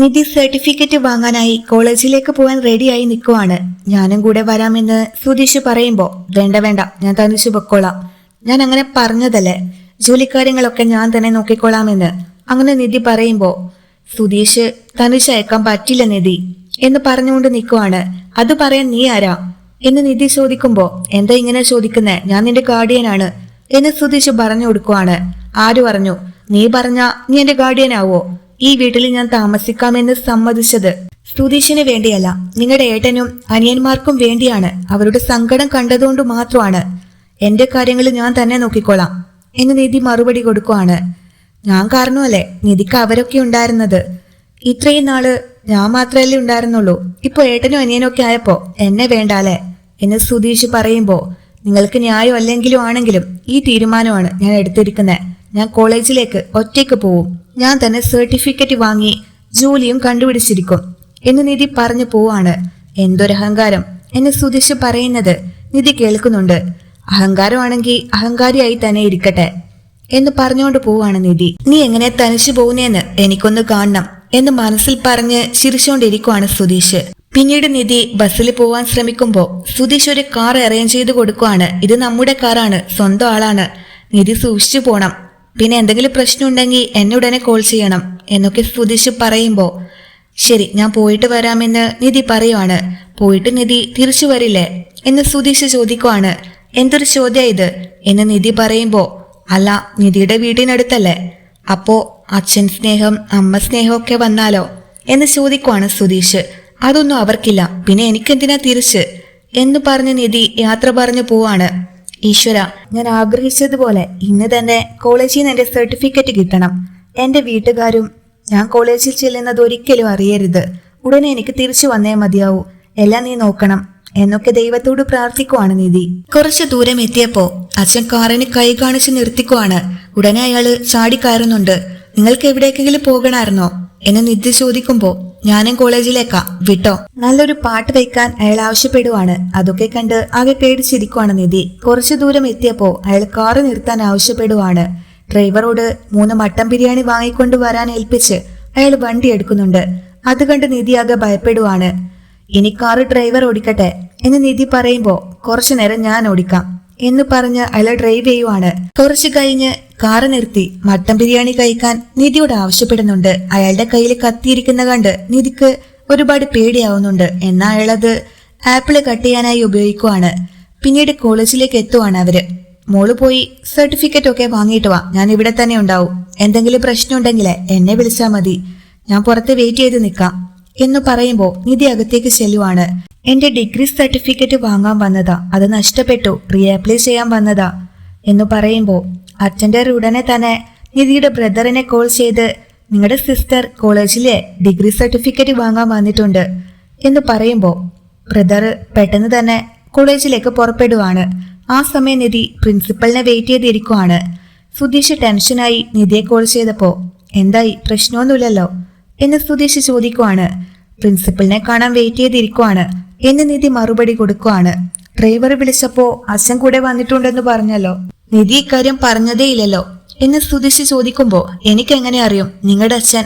നിധി certificate വാങ്ങാനായി കോളേജിലേക്ക് പോകാൻ റെഡിയായി നിൽക്കുവാണ് ഞാനും കൂടെ വരാമെന്ന് സുധീഷ് പറയുമ്പോ വേണ്ട വേണ്ട ഞാൻ തനിച്ചു പൊക്കോളാം ഞാൻ അങ്ങനെ പറഞ്ഞതല്ലേ? ജോലിക്കാര്യങ്ങളൊക്കെ ഞാൻ തന്നെ നോക്കിക്കോളാമെന്ന് അങ്ങനെ നിധി പറയുമ്പോ സുധീഷ് തനിച്ചയക്കാൻ പറ്റില്ല നിധി എന്ന് പറഞ്ഞുകൊണ്ട് നിൽക്കുവാണ് അത് പറയാൻ നീ ആരാ? എന്ന് നിധി ചോദിക്കുമ്പോ എന്താ ഇങ്ങനെ ചോദിക്കുന്നേ? ഞാൻ നിന്റെ ഗാർഡിയനാണ് എന്ന് സുധീഷ് പറഞ്ഞു കൊടുക്കുവാണ്. ആര് പറഞ്ഞു? നീ പറഞ്ഞ നീ എന്റെ ഗാർഡിയനാവോ? ഈ വീട്ടിൽ ഞാൻ താമസിക്കാമെന്ന് സമ്മതിച്ചത്. സുതീഷിന് വേണ്ടിയല്ല. നിങ്ങളുടെ ഏട്ടനും അനിയന്മാർക്കും വേണ്ടിയാണ് അവരുടെ സങ്കടം കണ്ടതുകൊണ്ട് മാത്രമാണ്. എന്റെ കാര്യങ്ങൾ ഞാൻ തന്നെ നോക്കിക്കോളാം എന്ന് നിധി മറുപടി കൊടുക്കുവാണ്. ഞാൻ കാരണമല്ലേ നിധിക്ക് അവരൊക്കെ ഉണ്ടായിരുന്നത്? ഇത്രയും നാൾ ഞാൻ മാത്രമല്ലേ ഉണ്ടായിരുന്നുള്ളൂ. ഇപ്പൊ ഏട്ടനും അനിയനും ഒക്കെ ആയപ്പോ എന്നെ വേണ്ടാലേ എന്ന് സുതീഷ് പറയുമ്പോ നിങ്ങൾക്ക് ന്യായം അല്ലെങ്കിലും ആണെങ്കിലും ഈ തീരുമാനമാണ് ഞാൻ എടുത്തിരിക്കുന്നത് ഞാൻ കോളേജിലേക്ക് ഒറ്റയ്ക്ക് പോവും. ഞാൻ തന്നെ സർട്ടിഫിക്കറ്റ് വാങ്ങി ജോലിയും കണ്ടുപിടിച്ചിരിക്കും. എന്ന് നിധി പറഞ്ഞു പോവാണ്. എന്തൊരഹങ്കാരം എന്നെ സുധീഷ് പറയുന്നത് നിധി കേൾക്കുന്നുണ്ട്. അഹങ്കാരമാണെങ്കിൽ അഹങ്കാരിയായി തന്നെ ഇരിക്കട്ടെ എന്ന് പറഞ്ഞുകൊണ്ട് പോവാണ് നിധി. നീ എങ്ങനെ തനിച്ചു പോകുന്നേന്ന് എനിക്കൊന്ന് കാണണം എന്ന് മനസ്സിൽ പറഞ്ഞ് ചിരിച്ചുകൊണ്ടിരിക്കുവാണ് സുതീഷ് പിന്നീട് നിധി ബസ്സിൽ പോവാൻ ശ്രമിക്കുമ്പോൾ സുതീഷ് ഒരു കാർ അറേഞ്ച് ചെയ്ത് കൊടുക്കുവാണ്. ഇത് നമ്മുടെ കാറാണ്. സ്വന്തം ആളാണ്. നിധി സൂക്ഷിച്ചു പോണം. പിന്നെ എന്തെങ്കിലും പ്രശ്നം ഉണ്ടെങ്കിൽ എന്നെ ഉടനെ കോൾ ചെയ്യണം എന്നൊക്കെ സുധീഷ് പറയുമ്പോൾ ശരി ഞാൻ പോയിട്ട് വരാമെന്ന് നിധി പറയുവാണ്. പോയിട്ട് നിധി തിരിച്ചു വരില്ലേ? എന്ന് സുധീഷ് ചോദിക്കുവാണ്. എന്തൊരു ചോദ്യ ഇത്? എന്ന് നിധി പറയുമ്പോൾ അല്ല നിധിയുടെ വീടിനടുത്തല്ലേ അപ്പോ അച്ഛൻ സ്നേഹം അമ്മ സ്നേഹമൊക്കെ വന്നാലോ? എന്ന് ചോദിക്കുവാണ് സുധീഷ്. അതൊന്നും അവർക്കില്ല. പിന്നെ എനിക്കെന്തിനാ തിരിച്ച്? എന്ന് പറഞ്ഞ് നിധി യാത്ര പറഞ്ഞു പോവാണ്. ഈശ്വര ഞാൻ ആഗ്രഹിച്ചതുപോലെ ഇന്ന് തന്നെ കോളേജിൽ നിന്ന് എന്റെ സർട്ടിഫിക്കറ്റ് കിട്ടണം. എന്റെ വീട്ടുകാരും ഞാൻ കോളേജിൽ ചെല്ലുന്നത് ഒരിക്കലും അറിയരുത്. ഉടനെ എനിക്ക് തിരിച്ചു വന്നേ മതിയാവൂ. എല്ലാം നീ നോക്കണം. എന്നൊക്കെ ദൈവത്തോട് പ്രാർത്ഥിക്കുവാണ് നിധി കുറച്ചു ദൂരം എത്തിയപ്പോ അച്ഛൻ കാറിന് കൈ കാണിച്ച് നിർത്തിക്കുവാണ്. ഉടനെ അയാൾ ചാടിക്കയറുന്നുണ്ട് നിങ്ങൾക്ക് എവിടേക്കെങ്കിലും പോകണമായിരുന്നോ? എന്ന് നിധി ചോദിക്കുമ്പോ ഞാനും കോളേജിലേക്കാ. വിട്ടോ? നല്ലൊരു പാട്ട് വെക്കാൻ അയാൾ ആവശ്യപ്പെടുവാണ്. അതൊക്കെ കണ്ട് ആകെ പേടിച്ചിരിക്കുവാണ് നിധി. കുറച്ചു ദൂരം എത്തിയപ്പോ അയാൾ കാറ് നിർത്താൻ ആവശ്യപ്പെടുവാണ്. ഡ്രൈവറോട് മൂന്ന് മട്ടൻ ബിരിയാണി വാങ്ങിക്കൊണ്ട് വരാൻ ഏൽപ്പിച്ച് അയാൾ വണ്ടി എടുക്കുന്നുണ്ട്. അത് കണ്ട് നിധി ആകെ ഭയപ്പെടുവാണ്. ഇനി കാറ് ഡ്രൈവർ ഓടിക്കട്ടെ? എന്ന് നിധി പറയുമ്പോ കുറച്ചു നേരം ഞാൻ ഓടിക്കാം എന്ന് പറഞ്ഞ് അയാൾ ഡ്രൈവ് ചെയ്യുവാണ്. കുറച്ചു കഴിഞ്ഞ് കാറ് നിർത്തി മട്ടൻ ബിരിയാണി കഴിക്കാൻ നിധിയോട് ആവശ്യപ്പെടുന്നുണ്ട്. അയാളുടെ കയ്യിൽ കത്തിയിരിക്കുന്ന കണ്ട് നിധിക്ക് ഒരുപാട് പേടിയാവുന്നുണ്ട്. എന്നാൽ അയാളത് ആപ്പിൾ കട്ട് ചെയ്യാനായി ഉപയോഗിക്കുവാണ്. പിന്നീട് കോളേജിലേക്ക് എത്തുവാണ് അവർ. മോൾ പോയി സർട്ടിഫിക്കറ്റ് ഒക്കെ വാങ്ങിയിട്ട് വാ. ഞാൻ ഇവിടെ തന്നെ ഉണ്ടാവും. എന്തെങ്കിലും പ്രശ്നം ഉണ്ടെങ്കിൽ എന്നെ വിളിച്ചാൽ മതി. ഞാൻ പുറത്ത് വെയിറ്റ് ചെയ്ത് നിൽക്കാം എന്ന് പറയുമ്പോൾ നിധി അകത്തേക്ക് ചെല്ലുവാണ്. എന്റെ ഡിഗ്രി സർട്ടിഫിക്കറ്റ് വാങ്ങാൻ വന്നതാ. അത് നഷ്ടപ്പെട്ടു. റീ അപ്ലൈ ചെയ്യാൻ വന്നതാ. എന്ന് പറയുമ്പോൾ അച്ഛന്റെ ഉടനെ തന്നെ നിധിയുടെ ബ്രദറിനെ കോൾ ചെയ്ത് നിങ്ങളുടെ സിസ്റ്റർ കോളേജിലെ ഡിഗ്രി സർട്ടിഫിക്കറ്റ് വാങ്ങാൻ വന്നിട്ടുണ്ട് എന്ന് പറയുമ്പോൾ ബ്രദർ പെട്ടെന്ന് തന്നെ കോളേജിലേക്ക് പുറപ്പെടുവാണ്. ആ സമയം നിധി പ്രിൻസിപ്പലിനെ വെയിറ്റ് ചെയ്തിരിക്കുവാണ്. സുധീഷ് ടെൻഷനായി നിധിയെ കോൾ ചെയ്തപ്പോൾ എന്തായി പ്രശ്നമൊന്നുമില്ലല്ലോ എന്ന് സുധീഷ് ചോദിക്കുവാണ്. പ്രിൻസിപ്പലിനെ കാണാൻ വെയിറ്റ് ചെയ്തിരിക്കുവാണ് എന്ന് നിധി മറുപടി കൊടുക്കുവാണ്. ഡ്രൈവർ വിളിച്ചപ്പോൾ അച്ഛൻ കൂടെ വന്നിട്ടുണ്ടെന്ന് പറഞ്ഞല്ലോ. നിധി ഇക്കാര്യം പറഞ്ഞതേയില്ലല്ലോ എന്ന് സുധീഷ് ചോദിക്കുമ്പോ എനിക്കെങ്ങനെ അറിയും? നിങ്ങളുടെ അച്ഛൻ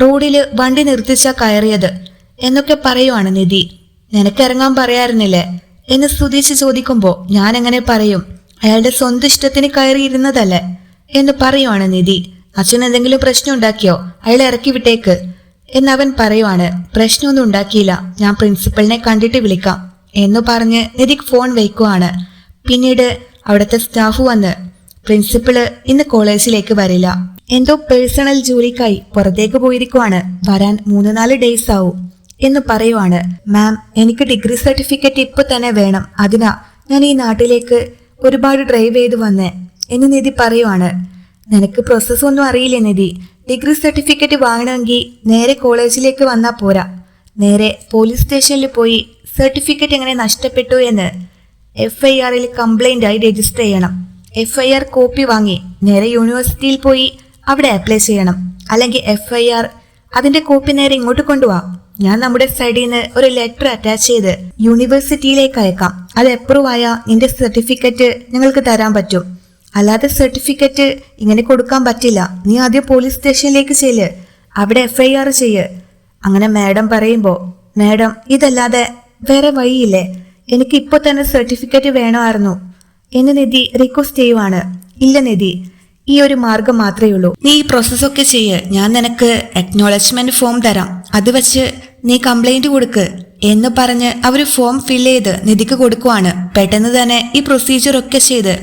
റോഡിൽ വണ്ടി നിർത്തിച്ചാ കയറിയത്? എന്നൊക്കെ പറയുവാണ് നിധി. നിനക്കിറങ്ങാൻ പറയാറുന്നില്ലേ? എന്ന് സുധീഷ് ചോദിക്കുമ്പോ ഞാൻ എങ്ങനെ പറയും? അയാളുടെ സ്വന്തം ഇഷ്ടത്തിന് കയറിയിരുന്നതല്ലേ? എന്ന് പറയുവാണ് നിധി. അച്ഛൻ എന്തെങ്കിലും പ്രശ്നം ഉണ്ടാക്കിയോ? അയാളെ ഇറക്കി വിട്ടേക്ക്. എന്നവൻ പറയുവാണ്. പ്രശ്നമൊന്നും ഉണ്ടാക്കിയില്ല. ഞാൻ പ്രിൻസിപ്പളിനെ കണ്ടിട്ട് വിളിക്കാം. എന്ന് പറഞ്ഞ് നിധിക്ക് ഫോൺ വയ്ക്കുവാണ്. പിന്നീട് അവിടുത്തെ സ്റ്റാഫ് വന്ന് പ്രിൻസിപ്പൾ ഇന്ന് കോളേജിലേക്ക് വരില്ല. എന്തോ പേഴ്സണൽ ജോലിക്കായി പുറത്തേക്ക് പോയിരിക്കുവാണ്. വരാൻ മൂന്ന് നാല് ഡേയ്സ് ആവും എന്ന് പറയുവാണ്. മാം എനിക്ക് ഡിഗ്രി സർട്ടിഫിക്കറ്റ് ഇപ്പൊ തന്നെ വേണം. അതിനാ ഞാൻ ഈ നാട്ടിലേക്ക് ഒരുപാട് ഡ്രൈവ് ചെയ്ത് വന്നേ എന്ന് നിധി പറയുവാണ്. നിനക്ക് പ്രോസസ് ഒന്നും അറിയില്ല നിധി? ഡിഗ്രി സർട്ടിഫിക്കറ്റ് വാങ്ങണമെങ്കിൽ നേരെ കോളേജിലേക്ക് വന്നാൽ പോരാ. നേരെ പോലീസ് സ്റ്റേഷനിൽ പോയി സർട്ടിഫിക്കറ്റ് എങ്ങനെ നഷ്ടപ്പെട്ടു എന്ന് എഫ് ഐ ആറിൽ കംപ്ലൈന്റ് ആയി രജിസ്റ്റർ ചെയ്യണം. എഫ് ഐ ആർ കോപ്പി വാങ്ങി നേരെ യൂണിവേഴ്സിറ്റിയിൽ പോയി അവിടെ അപ്ലൈ ചെയ്യണം. അല്ലെങ്കിൽ എഫ് ഐ ആർ അതിന്റെ കോപ്പി നേരെ ഇങ്ങോട്ട് കൊണ്ടുപോവാ. ഞാൻ നമ്മുടെ സൈഡിൽ നിന്ന് ഒരു ലെറ്റർ അറ്റാച്ച് ചെയ്ത് യൂണിവേഴ്സിറ്റിയിലേക്ക് അയക്കാം. അത് അപ്രൂവ് ആയ നിന്റെ സർട്ടിഫിക്കറ്റ് നിങ്ങൾക്ക് തരാൻ പറ്റും. അല്ലാതെ സർട്ടിഫിക്കറ്റ് ഇങ്ങനെ കൊടുക്കാൻ പറ്റില്ല. നീ ആദ്യം പോലീസ് സ്റ്റേഷനിലേക്ക് ചെല്ല്. അവിടെ എഫ് ഐ ആർ ചെയ്യ്. അങ്ങനെ മാഡം പറയുമ്പോൾ മാഡം ഇതല്ലാതെ വേറെ വഴിയില്ലേ? എനിക്ക് ഇപ്പൊ തന്നെ സർട്ടിഫിക്കറ്റ് വേണമായിരുന്നു. എന്ന് നിധി റിക്വസ്റ്റ് ചെയ്യുവാണ്. ഇല്ല നിധി ഈ ഒരു മാർഗം മാത്രമേ ഉള്ളൂ. നീ ഈ പ്രോസസ്സൊക്കെ ചെയ്യ്. ഞാൻ നിനക്ക് അക്നോളജ്മെന്റ് ഫോം തരാം. അത് വെച്ച് നീ കംപ്ലൈന്റ് കൊടുക്ക് എന്ന് പറഞ്ഞ് അവർ ഫോം ഫിൽ ചെയ്ത് നിധിക്ക് കൊടുക്കുവാണ്. പെട്ടെന്ന് തന്നെ ഈ പ്രൊസീജിയർ ഒക്കെ ചെയ്ത്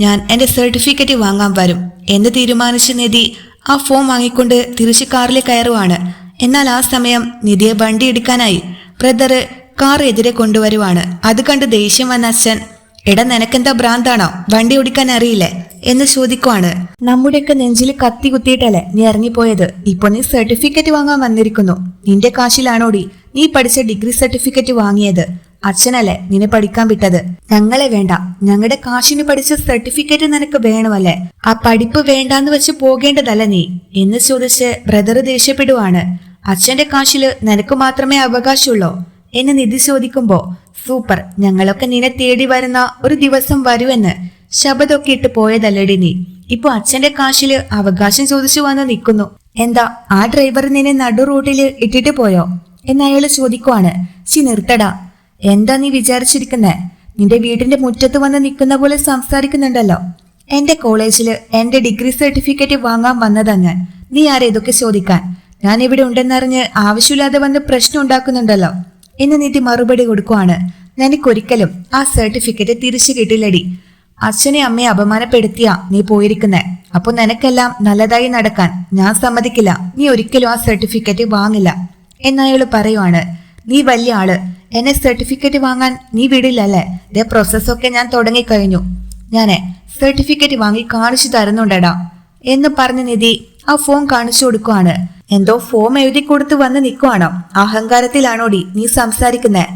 ഞാൻ എന്റെ സർട്ടിഫിക്കറ്റ് വാങ്ങാൻ വരും എന്ന് തീരുമാനിച്ച നിധി ആ ഫോം വാങ്ങിക്കൊണ്ട് തിരിച്ച് കാറിൽ കയറുവാണ്. എന്നാൽ ആ സമയം നിധിയെ വണ്ടി എടുക്കാനായി. ബ്രദറ് കാർ എതിരെ കൊണ്ടുവരുവാണ്. അത് കണ്ട് ദേഷ്യം വന്ന അച്ഛൻ എടാ നിനക്കെന്താ ഭ്രാന്താണോ? വണ്ടി ഓടിക്കാൻ അറിയില്ലേ? എന്ന് ചോദിക്കുവാണ്. നമ്മുടെയൊക്കെ നെഞ്ചിൽ കത്തി കുത്തിയിട്ടല്ലേ നീ ഇറങ്ങിപ്പോയത്? ഇപ്പൊ നീ സർട്ടിഫിക്കറ്റ് വാങ്ങാൻ വന്നിരിക്കുന്നു. നിന്റെ കാശിലാണോടി നീ പഠിച്ച ഡിഗ്രി സർട്ടിഫിക്കറ്റ് വാങ്ങിയത്? അച്ഛനല്ലേ നിന്നെ പഠിക്കാൻ വിട്ടത്? ഞങ്ങളെ വേണ്ട. ഞങ്ങളുടെ കാശിന് പഠിച്ച സർട്ടിഫിക്കറ്റ് നിനക്ക് വേണമല്ലേ? ആ പഠിപ്പ് വേണ്ടാന്ന് വെച്ച് പോകേണ്ടതല്ല നീ. എന്ന് ചോദിച്ച് ബ്രദർ ദേഷ്യപ്പെടുവാണ്. അച്ഛന്റെ കാശിൽ നിനക്ക് മാത്രമേ അവകാശമുള്ളൂ? എന്ന് നിധി ചോദിക്കുമ്പോ സൂപ്പർ ഞങ്ങളൊക്കെ നിന്നെ തേടി വരുന്ന ഒരു ദിവസം വരുവെന്ന് ശബദമൊക്കെ ഇട്ട് പോയതല്ലടി നീ. ഇപ്പൊ അച്ഛന്റെ കാശിൽ അവകാശം ചോദിച്ചു വന്ന് നിൽക്കുന്നു. എന്താ ആ ഡ്രൈവർ നിന്നെ നടു റൂട്ടിൽ ഇട്ടിട്ട് പോയോ? എന്ന് അയാൾ ചോദിക്കുവാണ്. ചി നിർത്തടാ. എന്താ നീ വിചാരിച്ചിരിക്കുന്നേ? നിന്റെ വീടിന്റെ മുറ്റത്ത് വന്ന് നിൽക്കുന്ന പോലെ സംസാരിക്കുന്നുണ്ടല്ലോ. എന്റെ കോളേജിൽ എന്റെ ഡിഗ്രി സർട്ടിഫിക്കറ്റ് വാങ്ങാൻ വന്നതാ ഞാൻ നീ ആരെ ഇതൊക്കെ ചോദിക്കാൻ? ഞാൻ ഇവിടെ ഉണ്ടെന്നറിഞ്ഞ് ആവശ്യമില്ലാതെ വന്ന് പ്രശ്നം ഉണ്ടാക്കുന്നുണ്ടല്ലോ. എന്ന് നിധി മറുപടി കൊടുക്കുവാണ്. നിനക്കൊരിക്കലും ആ സർട്ടിഫിക്കറ്റ് തിരിച്ചു കിട്ടില്ലടി. അച്ഛനെ അമ്മയെ അപമാനപ്പെടുത്തിയാ നീ പോയിരിക്കുന്നെ. അപ്പൊ നിനക്കെല്ലാം നല്ലതായി നടക്കാൻ ഞാൻ സമ്മതിക്കില്ല. നീ ഒരിക്കലും ആ സർട്ടിഫിക്കറ്റ് വാങ്ങില്ല. എന്നയാൾ പറയുവാണ് നീ വലിയ ആൾ. എന്നെ സർട്ടിഫിക്കറ്റ് വാങ്ങാൻ നീ വിടില്ലല്ലേ? ഇതേ പ്രോസസ്സൊക്കെ ഞാൻ തുടങ്ങിക്കഴിഞ്ഞു. ഞാനേ സർട്ടിഫിക്കറ്റ് വാങ്ങി കാണിച്ചു തരുന്നുണ്ടടാ. എന്ന് പറഞ്ഞ നിധി ആ ഫോൺ കാണിച്ചു കൊടുക്കുവാണ്. എന്തോ ഫോം എഴുതി കൊടുത്ത് വന്ന് നിൽക്കുവാണോ അഹങ്കാരത്തിലാണോടി നീ സംസാരിക്കുന്നേ?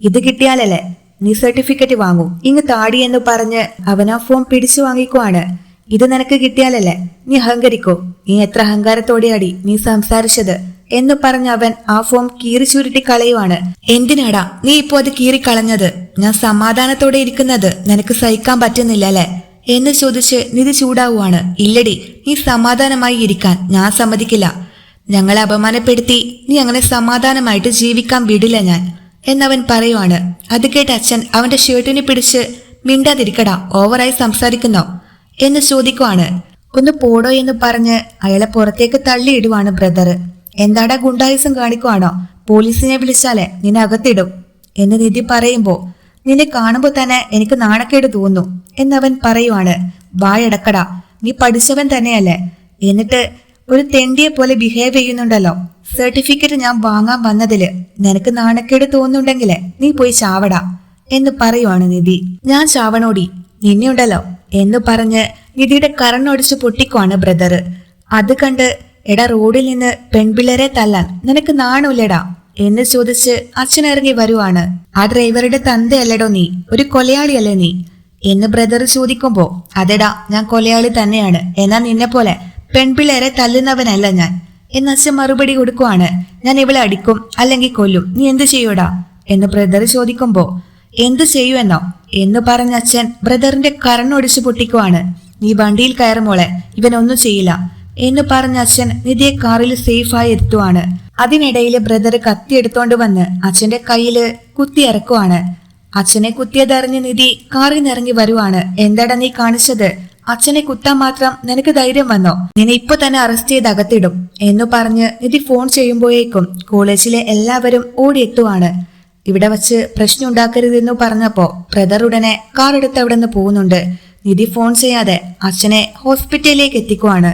ഇത് കിട്ടിയാലല്ലേ? നീ സർട്ടിഫിക്കറ്റ് വാങ്ങൂ. ഇങ്ങ് താടി എന്ന് പറഞ്ഞ് അവൻ ആ ഫോം പിടിച്ചു വാങ്ങിക്കുവാണ്. ഇത് നിനക്ക് കിട്ടിയാലല്ലേ? നീ അഹങ്കരിക്കോ? നീ എത്ര അഹങ്കാരത്തോടെയാടി നീ സംസാരിച്ചത്? എന്ന് പറഞ്ഞ അവൻ ആ ഫോം കീറി ചുരുട്ടി കളയുവാണ്. എന്തിനാടാ നീ ഇപ്പോ അത് കീറി കളഞ്ഞത്? ഞാൻ സമാധാനത്തോടെ ഇരിക്കുന്നത് നിനക്ക് സഹിക്കാൻ പറ്റുന്നില്ല അല്ലേ എന്ന് ചോദിച്ച് നിധി ചൂടാവുവാണ്. ഇല്ലടി നീ സമാധാനമായി ഇരിക്കാൻ. ഞാൻ സമ്മതിക്കില്ല. ഞങ്ങളെ അപമാനപ്പെടുത്തി നീ അങ്ങനെ സമാധാനമായിട്ട് ജീവിക്കാൻ വിടില്ല ഞാൻ. എന്നവൻ പറയുവാണ് അത് കേട്ട് അച്ഛൻ അവന്റെ ഷർട്ടിനെ പിടിച്ച് മിണ്ടാതിരിക്കടാ ഓവറായി സംസാരിക്കുന്നോ? എന്ന് ചോദിക്കുവാണ്. ഒന്ന് പോടോ എന്ന് പറഞ്ഞ് അയാളെ പുറത്തേക്ക് തള്ളിയിടുവാണ് ബ്രദർ എന്താടാ ഗുണ്ടായുസം കാണിക്കുവാണോ? പോലീസിനെ വിളിച്ചാലേ നിന്നെ അകത്തിടും. എന്ന് നിധി പറയുമ്പോ നിന്നെ കാണുമ്പോ തന്നെ എനിക്ക് നാണക്കേട് തോന്നുന്നു. എന്നവൻ പറയുവാണ് വായടക്കടാ നീ പഠിച്ചവൻ തന്നെയല്ലേ. എന്നിട്ട് ഒരു തെണ്ടിയെ പോലെ ബിഹേവ് ചെയ്യുന്നുണ്ടല്ലോ. സർട്ടിഫിക്കറ്റ് ഞാൻ വാങ്ങാൻ വന്നതിൽ നിനക്ക് നാണക്കേട് തോന്നുന്നുണ്ടെങ്കിലേ നീ പോയി ചാവട എന്ന് പറയുവാണ് നിധി. ഞാൻ ചാവണോടി നിന്നെയുണ്ടല്ലോ എന്ന് പറഞ്ഞ് നിധിയുടെ കറണ്ണൊടിച്ച് പൊട്ടിക്കുവാണ് ബ്രദർ അത് കണ്ട് എടാ റോഡിൽ നിന്ന് പെൺപിള്ളേരെ തല്ലാൻ നിനക്ക് നാണമില്ലടാ എന്ന് ചോദിച്ച് അച്ഛൻ ഇറങ്ങി വരുവാണ്. ആ ഡ്രൈവറുടെ തന്തയല്ലടോ നീ ഒരു കൊലയാളിയല്ലേ നീ എന്ന് ബ്രദർ ചോദിക്കുമ്പോ അതെടാ ഞാൻ കൊലയാളി തന്നെയാണ് എന്നാ നിന്നെ പോലെ പെൺപിള്ളേരെ തല്ലുന്നവനല്ല ഞാൻ. എന്ന് അച്ഛൻ മറുപടി കൊടുക്കുവാണ്. ഞാൻ ഇവളെ അടിക്കും അല്ലെങ്കിൽ കൊല്ലും. നീ എന്ത് ചെയ്യൂടാ? എന്ന് ബ്രദർ ചോദിക്കുമ്പോ എന്ത് ചെയ്യുമെന്നോ? എന്ന് പറഞ്ഞ അച്ഛൻ ബ്രദറിന്റെ കരണൊടിച്ചു പൊട്ടിക്കുവാണ്. നീ വണ്ടിയിൽ കയറുമോളെ ഒന്നും ചെയ്യില്ല. എന്ന് പറഞ്ഞ അച്ഛൻ നിധിയെ കാറിൽ സേഫായി എത്തുവാണ്. അതിനിടയിൽ ബ്രദർ കത്തി എടുത്തോണ്ട് വന്ന് അച്ഛന്റെ കയ്യിൽ കുത്തി ഇറക്കുവാണ്. അച്ഛനെ കുത്തിയതറിഞ്ഞ് നിധി കാറിൽ നിറങ്ങി വരുവാണ്. എന്താടാ നീ കാണിച്ചത്? അച്ഛനെ കുത്താൻ മാത്രം നിനക്ക് ധൈര്യം വന്നോ? നിന്നെ ഇപ്പൊ തന്നെ അറസ്റ്റ് ചെയ്ത് അകത്തിടും. എന്ന് പറഞ്ഞ് നിധി ഫോൺ ചെയ്യുമ്പോഴേക്കും കോളേജിലെ എല്ലാവരും ഓടിയെത്തുവാണ്. ഇവിടെ വച്ച് പ്രശ്നം ഉണ്ടാക്കരുതെന്നു പറഞ്ഞപ്പോ ബ്രദർ ഉടനെ കാർ എടുത്ത് അവിടെ നിന്ന് പോകുന്നുണ്ട്. നിധി ഫോൺ ചെയ്യാതെ അച്ഛനെ ഹോസ്പിറ്റലിലേക്ക് എത്തിക്കുവാണ്.